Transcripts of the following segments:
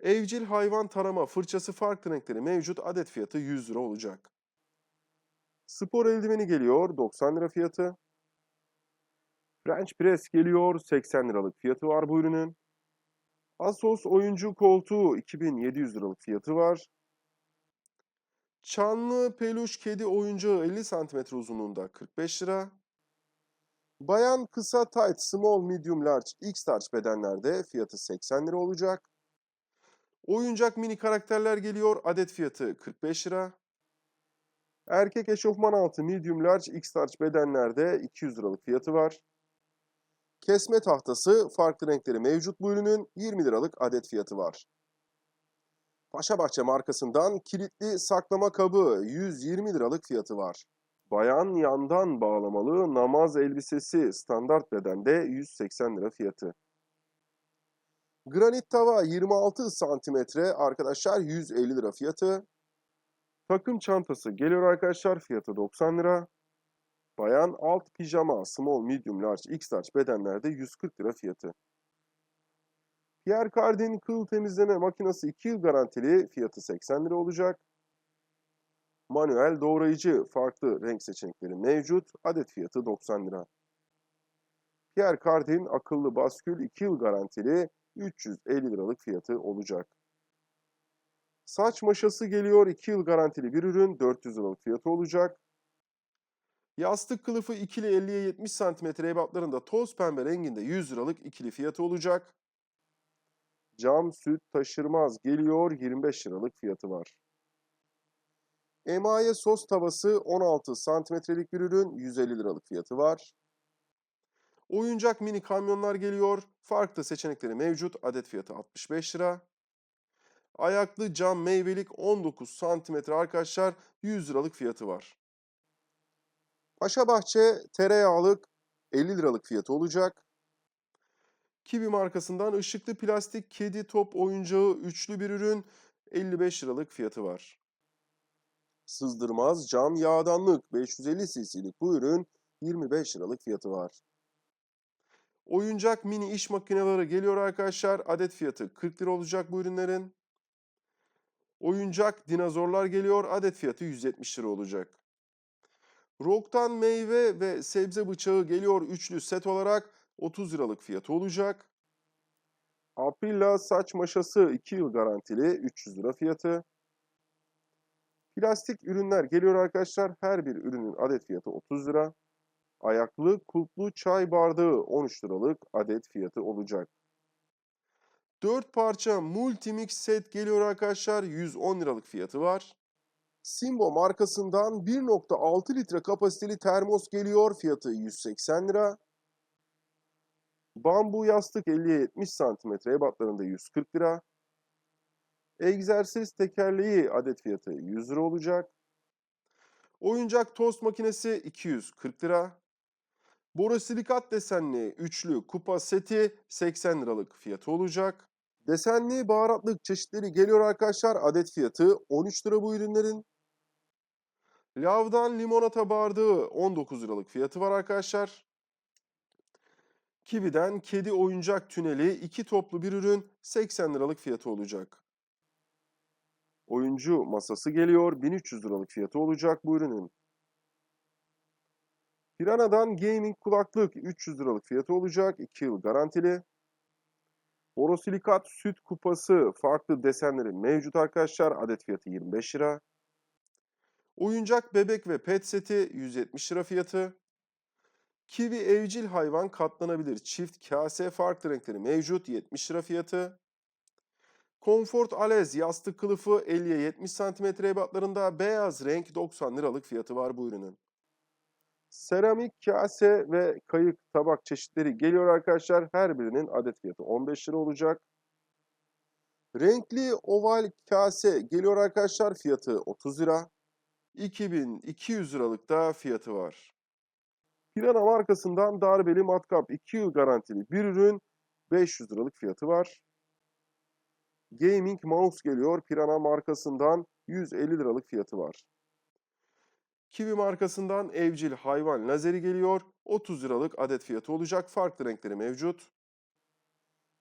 Evcil hayvan tarama fırçası farklı renkleri mevcut adet fiyatı 100 lira olacak. Spor eldiveni geliyor 90 lira fiyatı. French press geliyor 80 liralık fiyatı var bu ürünün. Asos oyuncu koltuğu 2700 liralık fiyatı var. Çanlı peluş kedi oyuncağı 50 cm uzunluğunda 45 lira. Bayan kısa tight small medium large x large bedenlerde fiyatı 80 lira olacak. Oyuncak mini karakterler geliyor adet fiyatı 45 lira. Erkek eşofman altı medium large x large bedenlerde 200 liralık fiyatı var. Kesme tahtası farklı renkleri mevcut bu ürünün 20 liralık adet fiyatı var. Paşabahçe markasından kilitli saklama kabı 120 liralık fiyatı var. Bayan yandan bağlamalı namaz elbisesi standart bedende 180 lira fiyatı. Granit tava 26 santimetre arkadaşlar 150 lira fiyatı. Takım çantası geliyor arkadaşlar fiyatı 90 lira. Bayan alt pijama small medium large x large bedenlerde 140 lira fiyatı. Pierre Cardin kıl temizleme makinesi 2 yıl garantili fiyatı 80 lira olacak. Manuel doğrayıcı farklı renk seçenekleri mevcut. Adet fiyatı 90 lira. Pierre Cardin akıllı baskül 2 yıl garantili 350 liralık fiyatı olacak. Saç maşası geliyor 2 yıl garantili bir ürün 400 liralık fiyatı olacak. Yastık kılıfı ikili 50'ye 70 cm ebatlarında toz pembe renginde 100 liralık ikili fiyatı olacak. Cam süt taşırmaz geliyor 25 liralık fiyatı var. Emaye sos tavası 16 santimetrelik bir ürün 150 liralık fiyatı var. Oyuncak mini kamyonlar geliyor. Farklı seçenekleri mevcut. Adet fiyatı 65 lira. Ayaklı cam meyvelik 19 santimetre arkadaşlar 100 liralık fiyatı var. Paşabahçe tereyağlık 50 liralık fiyatı olacak. Kiwi markasından ışıklı plastik kedi top oyuncağı üçlü bir ürün 55 liralık fiyatı var. Sızdırmaz cam yağdanlık 550 cc'lik bu ürün 25 liralık fiyatı var. Oyuncak mini iş makineleri geliyor arkadaşlar. Adet fiyatı 40 lira olacak bu ürünlerin. Oyuncak dinozorlar geliyor. Adet fiyatı 170 lira olacak. Rock'tan meyve ve sebze bıçağı geliyor üçlü set olarak 30 liralık fiyatı olacak. Aprilla saç maşası 2 yıl garantili 300 lira fiyatı. Plastik ürünler geliyor arkadaşlar. Her bir ürünün adet fiyatı 30 lira. Ayaklı kulplu çay bardağı 13 liralık adet fiyatı olacak. 4 parça multimix set geliyor arkadaşlar. 110 liralık fiyatı var. Simbo markasından 1.6 litre kapasiteli termos geliyor. Fiyatı 180 lira. Bambu yastık 50'ye 70 cm ebatlarında 140 lira. Egzersiz tekerleği adet fiyatı 100 lira olacak. Oyuncak tost makinesi 240 lira. Borosilikat desenli üçlü kupa seti 80 liralık fiyatı olacak. Desenli baharatlık çeşitleri geliyor arkadaşlar. Adet fiyatı 13 lira bu ürünlerin. Lavdan limonata bardağı 19 liralık fiyatı var arkadaşlar. Kiwi'den kedi oyuncak tüneli iki toplu bir ürün 80 liralık fiyatı olacak. Oyuncu masası geliyor 1300 liralık fiyatı olacak bu ürünün. Piranha'dan gaming kulaklık 300 liralık fiyatı olacak 2 yıl garantili. Borosilikat süt kupası farklı desenleri mevcut arkadaşlar adet fiyatı 25 lira. Oyuncak bebek ve pet seti 170 lira fiyatı. Kiwi evcil hayvan katlanabilir çift kase farklı renkleri mevcut 70 lira fiyatı. Comfort Alez yastık kılıfı 50'ye 70 cm ebatlarında beyaz renk 90 liralık fiyatı var bu ürünün. Seramik kase ve kayık tabak çeşitleri geliyor arkadaşlar. Her birinin adet fiyatı 15 lira olacak. Renkli oval kase geliyor arkadaşlar. Fiyatı 30 lira. 2200 liralık da fiyatı var. Pirana markasından darbeli matkap 2 yıl garantili bir ürün 500 liralık fiyatı var. Gaming mouse geliyor. Pirana markasından 150 liralık fiyatı var. Kiwi markasından evcil hayvan lazeri geliyor. 30 liralık adet fiyatı olacak. Farklı renkleri mevcut.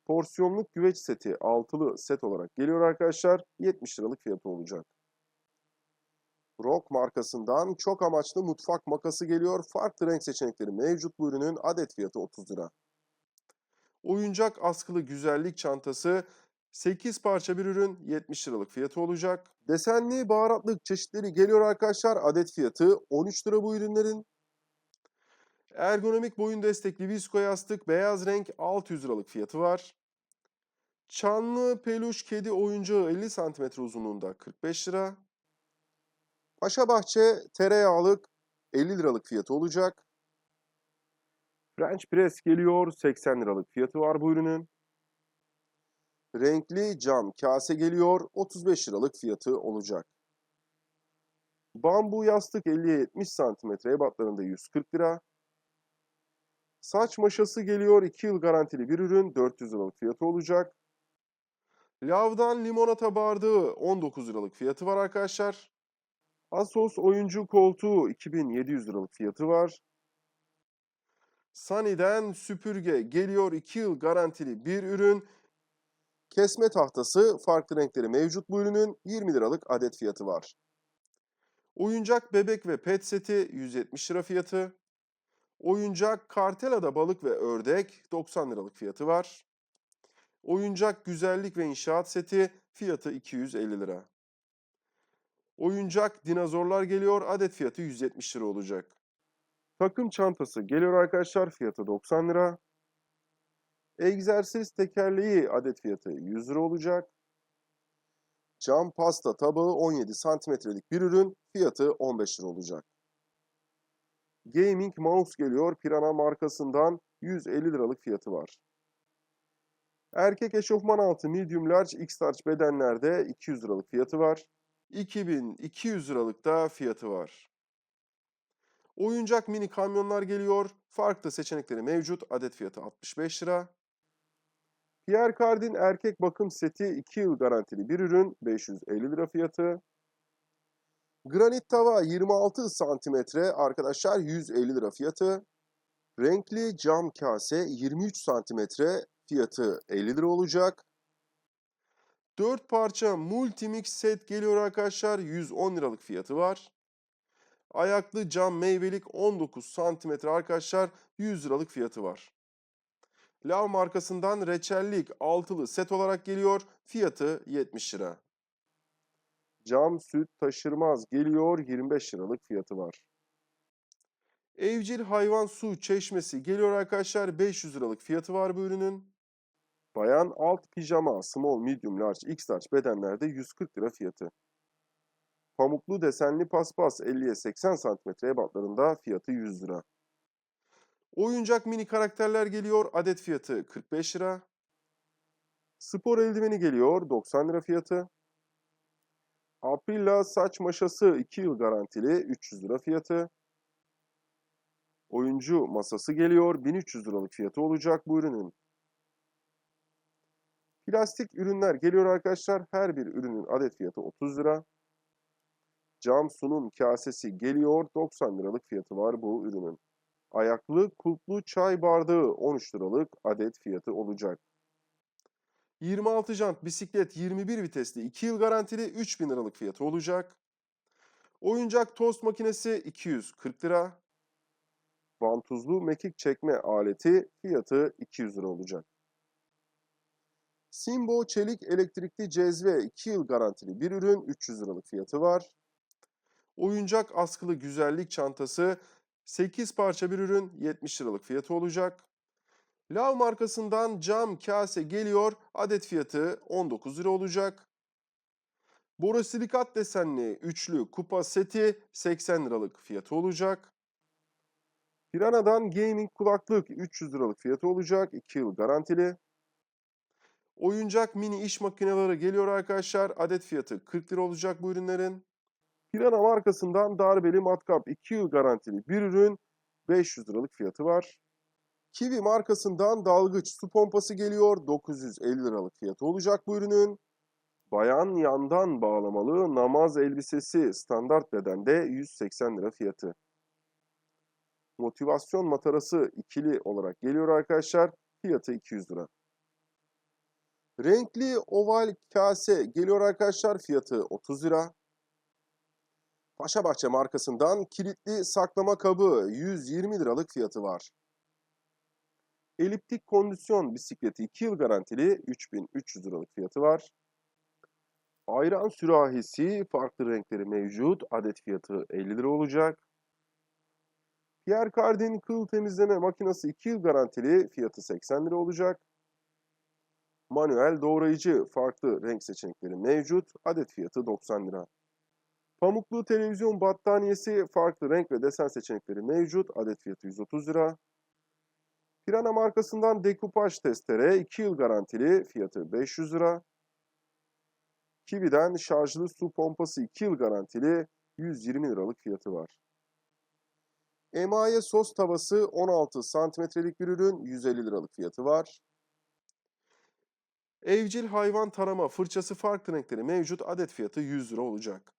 Porsiyonluk güveç seti altılı set olarak geliyor arkadaşlar. 70 liralık fiyatı olacak. Rock markasından çok amaçlı mutfak makası geliyor. Farklı renk seçenekleri mevcut bu ürünün adet fiyatı 30 lira. Oyuncak askılı güzellik çantası 8 parça bir ürün 70 liralık fiyatı olacak. Desenli baharatlık çeşitleri geliyor arkadaşlar. Adet fiyatı 13 lira bu ürünlerin. Ergonomik boyun destekli visko yastık beyaz renk 600 liralık fiyatı var. Çanlı peluş kedi oyuncağı 50 cm uzunluğunda 45 lira. Paşa Bahçe tereyağlık 50 liralık fiyatı olacak. French Press geliyor 80 liralık fiyatı var bu ürünün. Renkli cam kase geliyor 35 liralık fiyatı olacak. Bambu yastık 50'ye 70 cm ebatlarında 140 lira. Saç maşası geliyor 2 yıl garantili bir ürün 400 liralık fiyatı olacak. Lavdan limonata bardağı 19 liralık fiyatı var arkadaşlar. Asos oyuncu koltuğu 2700 liralık fiyatı var. Sunny'den süpürge geliyor 2 yıl garantili bir ürün. Kesme tahtası farklı renkleri mevcut bu ürünün 20 liralık adet fiyatı var. Oyuncak bebek ve pet seti 170 lira fiyatı. Oyuncak kartelada balık ve ördek 90 liralık fiyatı var. Oyuncak güzellik ve inşaat seti fiyatı 250 lira. Oyuncak dinozorlar geliyor adet fiyatı 170 lira olacak. Takım çantası geliyor arkadaşlar fiyatı 90 lira. Egzersiz tekerleği adet fiyatı 100 lira olacak. Cam pasta tabağı 17 santimetrelik bir ürün fiyatı 15 lira olacak. Gaming mouse geliyor Pirana markasından 150 liralık fiyatı var. Erkek eşofman altı medium large x large bedenlerde 200 liralık fiyatı var. 2200 liralık da fiyatı var. Oyuncak mini kamyonlar geliyor. Farklı seçenekleri mevcut. Adet fiyatı 65 lira. Pierre Cardin erkek bakım seti 2 yıl garantili bir ürün 550 lira fiyatı. Granit tava 26 santimetre arkadaşlar 150 lira fiyatı. Renkli cam kase 23 santimetre fiyatı 50 lira olacak. 4 parça multimix set geliyor arkadaşlar 110 liralık fiyatı var. Ayaklı cam meyvelik 19 santimetre arkadaşlar 100 liralık fiyatı var. Lav markasından reçellik altılı set olarak geliyor. Fiyatı 70 lira. Cam süt taşırmaz geliyor 25 liralık fiyatı var. Evcil hayvan su çeşmesi geliyor arkadaşlar 500 liralık fiyatı var bu ürünün. Bayan alt pijama small medium large x large bedenlerde 140 lira fiyatı. Pamuklu desenli paspas 50'ye 80 cm ebatlarında fiyatı 100 lira. Oyuncak mini karakterler geliyor. Adet fiyatı 45 lira. Spor eldiveni geliyor. 90 lira fiyatı. Aprilla saç maşası 2 yıl garantili 300 lira fiyatı. Oyuncu masası geliyor. 1300 liralık fiyatı olacak bu ürünün. Plastik ürünler geliyor arkadaşlar. Her bir ürünün adet fiyatı 30 lira. Cam sunum kasesi geliyor. 90 liralık fiyatı var bu ürünün. Ayaklı kulplu çay bardağı 13 liralık adet fiyatı olacak. 26 jant bisiklet 21 vitesli 2 yıl garantili 3000 liralık fiyatı olacak. Oyuncak tost makinesi 240 lira. Vantuzlu mekik çekme aleti fiyatı 200 lira olacak. Simbo çelik elektrikli cezve 2 yıl garantili bir ürün 300 liralık fiyatı var. Oyuncak askılı güzellik çantası 8 parça bir ürün 70 liralık fiyatı olacak. Lav markasından cam kase geliyor. Adet fiyatı 19 lira olacak. Borosilikat desenli üçlü kupa seti 80 liralık fiyatı olacak. Pirana'dan gaming kulaklık 300 liralık fiyatı olacak. 2 yıl garantili. Oyuncak mini iş makineleri geliyor arkadaşlar. Adet fiyatı 40 lira olacak bu ürünlerin. Pirana markasından darbeli matkap 2 yıl garantili bir ürün 500 liralık fiyatı var. Kiwi markasından dalgıç su pompası geliyor 950 liralık fiyatı olacak bu ürünün. Bayan yandan bağlamalı namaz elbisesi standart bedende 180 lira fiyatı. Motivasyon matarası ikili olarak geliyor arkadaşlar. Fiyatı 200 lira. Renkli oval kase geliyor arkadaşlar. Fiyatı 30 lira. Paşabahçe markasından kilitli saklama kabı 120 liralık fiyatı var. Eliptik kondisyon bisikleti 2 yıl garantili 3300 liralık fiyatı var. Ayran sürahisi farklı renkleri mevcut. Adet fiyatı 50 lira olacak. Pierre Cardin kıl temizleme makinesi 2 yıl garantili fiyatı 80 lira olacak. Manuel doğrayıcı farklı renk seçenekleri mevcut. Adet fiyatı 90 lira. Pamuklu televizyon battaniyesi farklı renk ve desen seçenekleri mevcut. Adet fiyatı 130 lira. Pirana markasından dekupaj testere 2 yıl garantili fiyatı 500 lira. Kiwi'den şarjlı su pompası 2 yıl garantili 120 liralık fiyatı var. Emaye sos tavası 16 santimetrelik bir ürün 150 liralık fiyatı var. Evcil hayvan tarama fırçası farklı renkleri mevcut adet fiyatı 100 lira olacak.